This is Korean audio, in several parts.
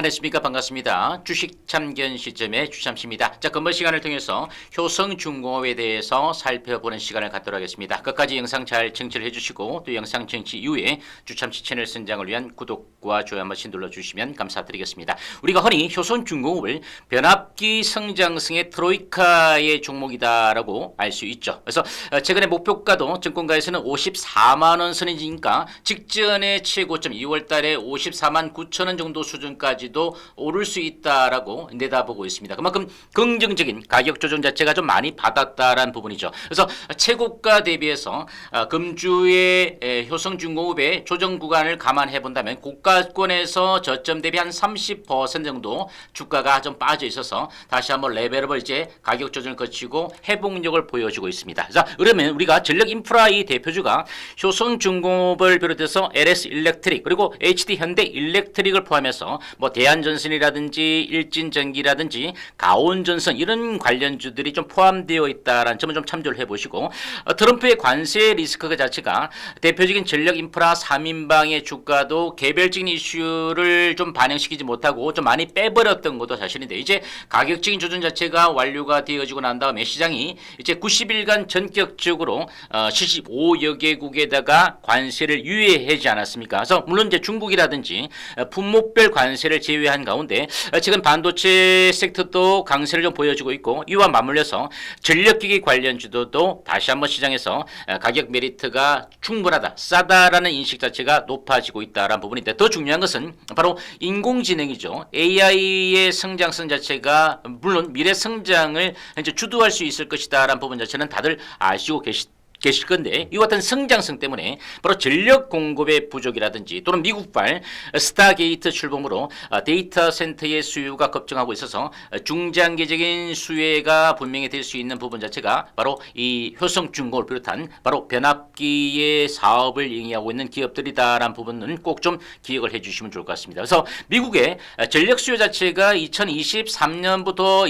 안녕하십니까 반갑습니다. 주식 참견 시점의 주참씨입니다. 자 근무 시간을 통해서 효성중공업에 대해서 살펴보는 시간을 갖도록 하겠습니다. 끝까지 영상 잘 청취를 해주시고 또 영상 청취 이후에 주참씨 채널 선장을 위한 구독과 좋아요 한 번씩 눌러주시면 감사드리겠습니다. 우리가 흔히 효성중공업을 변압기 성장성의 트로이카의 종목이다라고 알 수 있죠. 그래서 어, 최근에 목표가도 증권가에서는 54만 원 선이니까 직전의 최고점 2월 달에 54만 9천 원 정도 수준까지 도 오를 수 있다라고 내다보고 있습니다. 그만큼 긍정적인 가격 조정 자체가 좀 많이 받았다라는 부분이죠. 그래서 최고가 대비해서 아, 금주의 에, 효성중공업의 조정 구간을 감안해 본다면 고가권에서 저점 대비 한 30% 정도 주가가 좀 빠져 있어서 다시 한번 레벨업을 이제 가격 조정을 거치고 회복력을 보여주고 있습니다. 자, 그러면 우리가 전력 인프라의 대표주가 효성중공업을 비롯해서 LS 일렉트릭 그리고 HD 현대 일렉트릭을 포함해서 뭐 대한전선이라든지 일진전기라든지 가온전선 이런 관련주들이 좀 포함되어 있다라는 점을 좀 참조를 해보시고 어, 트럼프의 관세 리스크 자체가 대표적인 전력 인프라 3인방의 주가도 개별적인 이슈를 좀 반영시키지 못하고 좀 많이 빼버렸던 것도 사실인데 이제 가격적인 조정 자체가 완료가 되어지고 난 다음에 시장이 이제 90일간 전격적으로 어, 75여 개국에다가 관세를 유예하지 않았습니까? 그래서 물론 이제 중국이라든지 어, 품목별 관세를 제외한 가운데 어, 지금 반도체 섹터도 강세를 좀 보여주고 있고 이와 맞물려서 전력기기 관련 주도도 다시 한번 시장에서 어, 가격 메리트가 충분하다, 싸다라는 인식 자체가 높아지고 있다라는 부분인데 더 중요한 것은 바로 인공지능이죠. AI의 성장성 자체가 물론 미래 성장을 이제 주도할 수 있을 것이다라는 부분 자체는 다들 아시고 계시. 계실 건데 이 같은 성장성 때문에 바로 전력 공급의 부족이라든지 또는 미국발 스타게이트 출범으로 어, 데이터 센터의 수요가 급증하고 있어서 어, 중장기적인 수혜가 분명히 될 수 있는 부분 자체가 바로 이 효성 중공을 비롯한 바로 변압기의 사업을 영위하고 있는 기업들이다라는 부분은 꼭 좀 기억을 해주시면 좋을 것 같습니다. 그래서 미국의 어, 전력 수요 자체가 2023년부터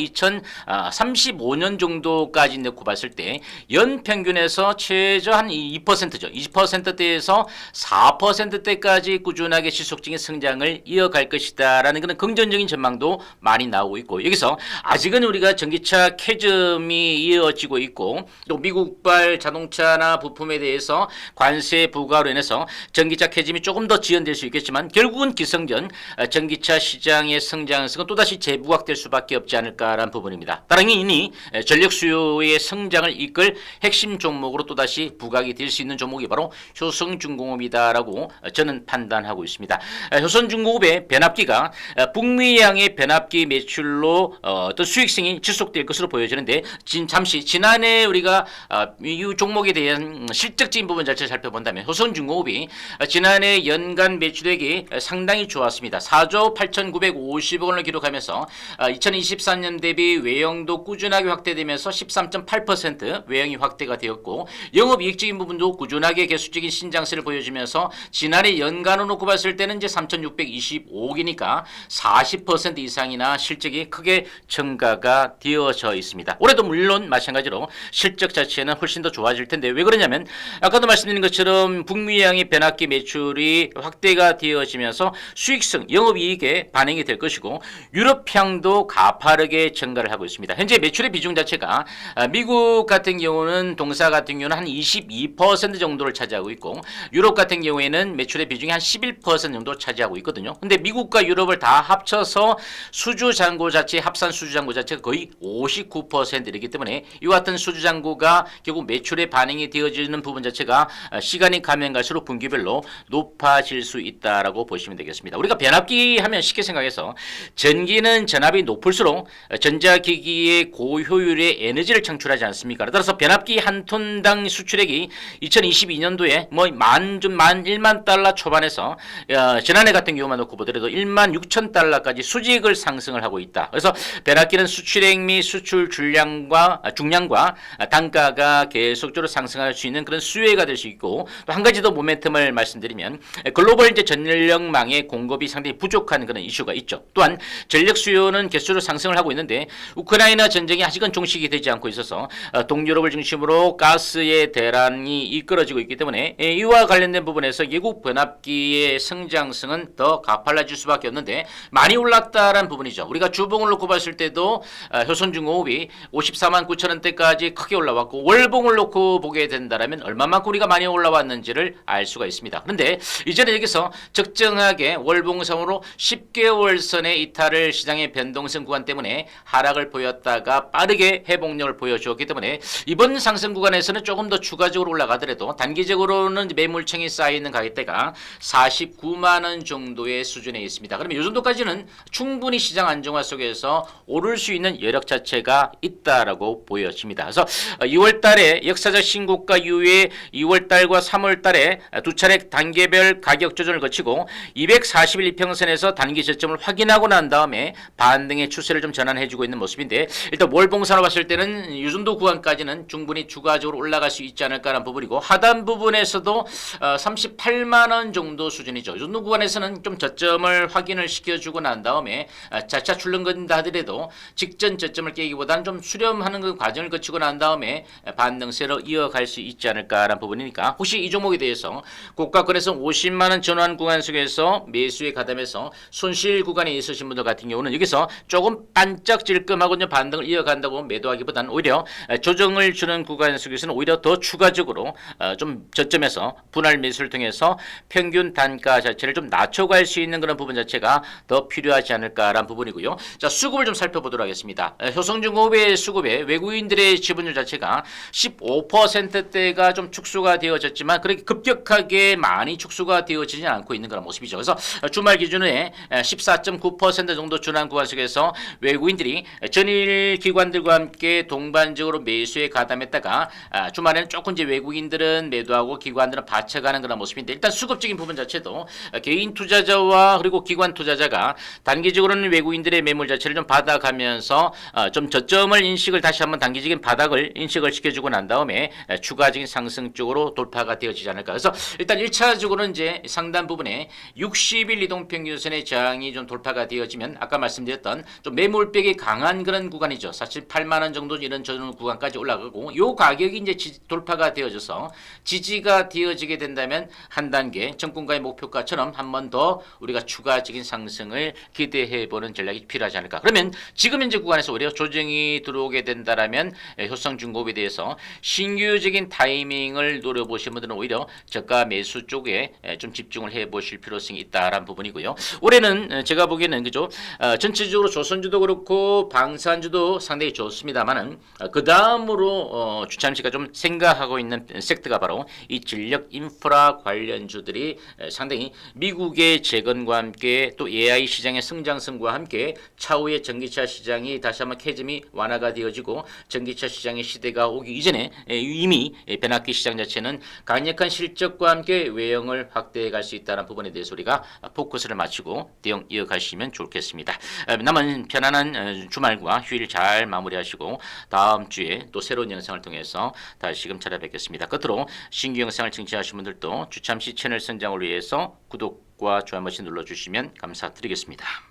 2035년 정도까지 놓고 봤을 때 연평균에서 최저 한 2%죠. 20%대에서 4%대까지 꾸준하게 지속적인 성장을 이어갈 것이다라는 그런 긍정적인 전망도 많이 나오고 있고 여기서 아직은 우리가 전기차 캐즘이 이어지고 있고 또 미국발 자동차나 부품에 대해서 관세 부과로 인해서 전기차 캐즘이 조금 더 지연될 수 있겠지만 결국은 기성전 어, 전기차 시장의 성장성은 또다시 재부각될 수밖에 없지 않을까라는 부분입니다. 따라서 이니 에, 전력 수요의 성장을 이끌 핵심 종목으로 또다시 부각이 될 수 있는 종목이 바로 효성중공업이다라고 어, 저는 판단하고 있습니다. 에, 효성중공업의 변압기가 어, 북미양의 변압기 매출로 어, 어떤 수익성이 지속될 것으로 보여지는데 진, 잠시 지난해 우리가 어, 이 종목에 대한 음, 실적적인 부분 자체를 살펴본다면 효성중공업이 어, 지난해 연간 매출액이 어, 상당히 좋았습니다. 4조 8,950억 원을 기록하면서 2023년 대비 외형도 꾸준하게 확대되면서 13.8% 외형이 확대가 되었고 영업이익적인 부분도 꾸준하게 개수적인 신장세를 보여주면서 지난해 연간으로 놓고 봤을 때는 이제 3,625억이니까 40% 이상이나 실적이 크게 증가가 되어져 있습니다. 올해도 물론 마찬가지로 실적 자체는 훨씬 더 좋아질 텐데 왜 그러냐면 아까도 말씀드린 것처럼 북미양의 변압기 매출이 확대가 되어지면서 수익성, 영업이익에 반영이 될 것이고 유럽향도 가파르게 증가를 하고 있습니다. 현재 매출의 비중 자체가 아, 미국 같은 경우는 동사 같은 경우는 한 22% 정도를 차지하고 있고 유럽 같은 경우에는 매출의 비중이 한 11% 정도 차지하고 있거든요. 근데 미국과 유럽을 다 합쳐서 수주 잔고 자체 합산 수주 잔고 자체가 거의 59%이기 때문에 이와 같은 수주 잔고가 결국 매출에 반영이 되어지는 부분 자체가 아, 시간이 가면 갈수록 분기별로 높아질 수 있다라고 보시면 되겠습니다. 우리가 변압기 하면 쉽게 생각해서 전기는 전압이 높을수록 전자기기의 고효율의 에너지를 창출하지 않습니까? 따라서 변압기 한 톤당 수출액이 2022년도에 뭐만좀만 1만 달러 초반에서 어, 지난해 같은 경우만 놓고 보더라도 1만 6천 달러까지 수직을 상승을 하고 있다. 그래서 변압기는 수출액 및 수출 줄량과 아, 중량과 단가가 계속적으로 상승할 수 있는 그런 수혜가 될 수 있고 또 한 가지 더 모멘텀을 말씀드리면 글로벌 이제 전력망의 공급이 상당히 부족한 그런 이슈가 있죠. 또한 전력 수요는 개수로 상승을 하고 있는데 우크라이나 전쟁이 아직은 종식이 되지 않고 있어서 어, 동유럽을 중심으로 가스의 달러의 대란이 이끌어지고 있기 때문에 예, 이와 관련된 부분에서 예국 변압기의 성장성은 더 가팔라질 수밖에 없는데 많이 올랐다라는 부분이죠. 우리가 주봉을 놓고 봤을 때도 어, 효선중공업이 54만 9천 원대까지 크게 올라왔고 월봉을 놓고 보게 된다라면 얼마만큼 우리가 많이 올라왔는지를 알 수가 있습니다. 그런데 이제는 여기서 적정하게 월봉상으로 10개월 선의 이탈을 시장의 변동성 구간 때문에 하락을 보였다가 빠르게 회복력을 보여주었기 때문에 이번 상승 구간에서는 조금 더 추가적으로 올라가더라도 단기적으로는 매물층이 쌓여 있는 가격대가 49만 원 정도의 수준에 있습니다. 그러면 이 정도까지는 충분히 시장 안정화 속에서 오를 수 있는 여력 자체가 있다라고 보여집니다. 그래서 2월 달에 역사적 신고가 이후에 2월 달과 3월 달에 두 차례 단계별 가격 조정을 거치고 241 이평선에서 단기 저점을 확인하고 난 다음에 반등의 추세를 좀 전환해주고 있는 모습인데 일단 월봉산으로 봤을 때는 이 정도 구간까지는 충분히 추가적으로 올라 갈 수 있지 않을까라는 부분이고 하단 부분에서도 어, 38만 원 정도 수준이죠. 이 정도 구간에서는 좀 저점을 확인을 시켜주고 난 다음에 어, 자차 출렁거린다 하더라도 직전 저점을 깨기보다는 좀 수렴하는 그 과정을 거치고 난 다음에 반등세로 이어갈 수 있지 않을까라는 부분이니까 혹시 이 종목에 대해서 고가권에서 50만 원 전환 구간 속에서 매수에 가담해서 손실 구간에 있으신 분들 같은 경우는 여기서 조금 반짝 질끔하고 이제 반등을 이어간다고 매도하기보다는 오히려 조정을 주는 구간 속에서는 오히려 더 추가적으로 어, 좀 저점에서 분할 매수를 통해서 평균 단가 자체를 좀 낮춰갈 수 있는 그런 부분 자체가 더 필요하지 않을까라는 부분이고요. 자 수급을 좀 살펴보도록 하겠습니다. 에, 효성중공업의 수급에 외국인들의 지분율 자체가 15%대가 좀 축소가 되어졌지만 그렇게 급격하게 많이 축소가 되어지지 않고 있는 그런 모습이죠. 그래서 주말 기준에 14.9% 정도 준한 구간 속에서 외국인들이 전일 기관들과 함께 동반적으로 매수에 가담했다가 아, 주말에는 조금 이제 외국인들은 매도하고 기관들은 받쳐가는 그런 모습인데 일단 수급적인 부분 자체도 개인 투자자와 그리고 기관 투자자가 단기적으로는 외국인들의 매물 자체를 좀 받아가면서 어, 좀 저점을 인식을 다시 한번 단기적인 바닥을 인식을 시켜주고 난 다음에 에, 추가적인 상승 쪽으로 돌파가 되어지지 않을까. 그래서 일단 1차적으로는 이제 상단 부분에 60일 이동평균선의 저항이 좀 돌파가 되어지면 아까 말씀드렸던 좀 매물백이 강한 그런 구간이죠. 사실 8만 원 정도 이런 저는 구간까지 올라가고 요 가격이 이제 지- 돌파가 되어져서 지지가 되어지게 된다면 한 단계 정권가의 목표가처럼 한 번 더 우리가 추가적인 상승을 기대해 보는 전략이 필요하지 않을까. 그러면 지금 현재 구간에서 오히려 조정이 들어오게 된다라면 에, 효성중공업에 대해서 신규적인 타이밍을 노려보신 분들은 오히려 저가 매수 쪽에 에, 좀 집중을 해 보실 필요성이 있다라는 부분이고요. 올해는 에, 제가 보기에는 그죠 어, 전체적으로 조선주도 그렇고 방산주도 상당히 좋습니다만은 그 다음으로 어, 주참씨가 좀 생각하고 있는 섹터가 바로 이 전력 인프라 관련주들이 에, 상당히 미국의 재건과 함께 또 AI 시장의 성장성과 함께 차후에 전기차 시장이 다시 한번 캐즘이 완화가 되어지고 전기차 시장의 시대가 오기 이전에 에, 이미 에, 변압기 시장 자체는 강력한 실적과 함께 외형을 확대해 갈 수 있다는 부분에 대해서 우리가 포커스를 맞추고 대응 이어가시면 좋겠습니다. 에, 남은 편안한 어, 주말과 휴일 잘 마무리하시고 다음 주에 또 새로운 영상을 통해서 다시 금 찾아뵙겠습니다. 끝으로 신규 영상을 청취하신 분들도 주참시 채널 성장을 위해서 구독과 좋아요 버튼 눌러주시면 감사드리겠습니다.